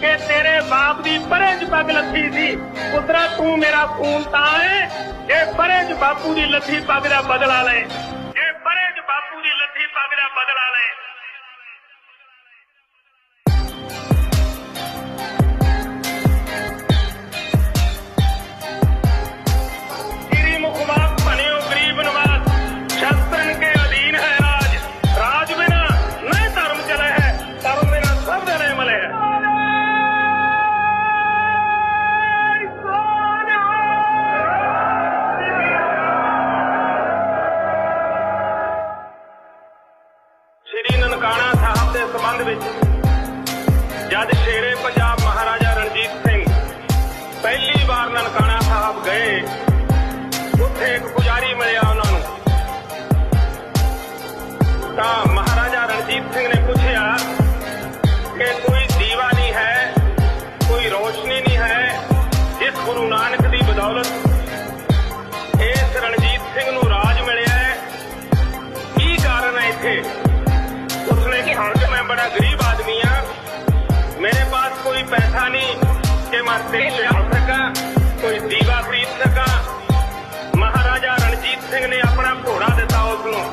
ਕਿ ਤੇਰੇ ਬਾਪ ਦੀ ਪਰੇ 'ਚ ਪੱਗ ਲੱਥੀ ਸੀ। ਪੁੱਤਰਾ, ਤੂੰ ਮੇਰਾ ਖੂਨ ਤਾਂ ਹੈ ਜੇ ਪਰੇ 'ਚ ਬਾਪੂ ਦੀ ਲੱਥੀ ਪੱਗ ਦਾ ਬਦਲਾ ਲੈ। ਜੇ ਪਰੇ 'ਚ ਬਾਪੂ ਦੀ ਲੱਥੀ ਪੱਗ ਦਾ ਬਦਲਾ ਲੈ ਸ਼੍ਰੀ ਨਨਕਾਣਾ ਸਾਹਿਬ ਦੇ ਸੰਬੰਧ ਵਿੱਚ ਜਦ ਸ਼ੇਰੇ ਪੰਜਾਬ ਮਹਾਰਾਜਾ ਰਣਜੀਤ ਸਿੰਘ ਪਹਿਲੀ ਵਾਰ ਨਨਕਾਣਾ ਸਾਹਿਬ ਗਏ, ਉੱਥੇ ਇੱਕ ਪੁਜਾਰੀ ਮਿਲਿਆ ਉਹਨਾਂ ਨੂੰ। ਤਾਂ ਮਹਾਰਾਜਾ ਰਣਜੀਤ ਸਿੰਘ ਨੇ ਪੁੱਛਿਆ ਕਿ ਕੋਈ ਦੀਵਾ ਨਹੀਂ ਹੈ, ਕੋਈ ਰੋਸ਼ਨੀ ਨਹੀਂ ਹੈ ਜਿਸ ਗੁਰੂ ਨਾਨਕ ਦੀ ਬਦੌਲਤ ਇਸ ਰਣਜੀਤ ਸਿੰਘ ਨੂੰ ਰਾਜ ਮਿਲਿਆ ਹੈ। ਕੀ ਕਾਰਨ ਹੈ ਇੱਥੇ? हालत मैं बड़ा गरीब आदमी हूँ मेरे पास कोई पैसा नहीं के मैं तेल ला सका कोई दीवा खरीद सका महाराजा रणजीत सिंह ने अपना घोड़ा दिता उसनों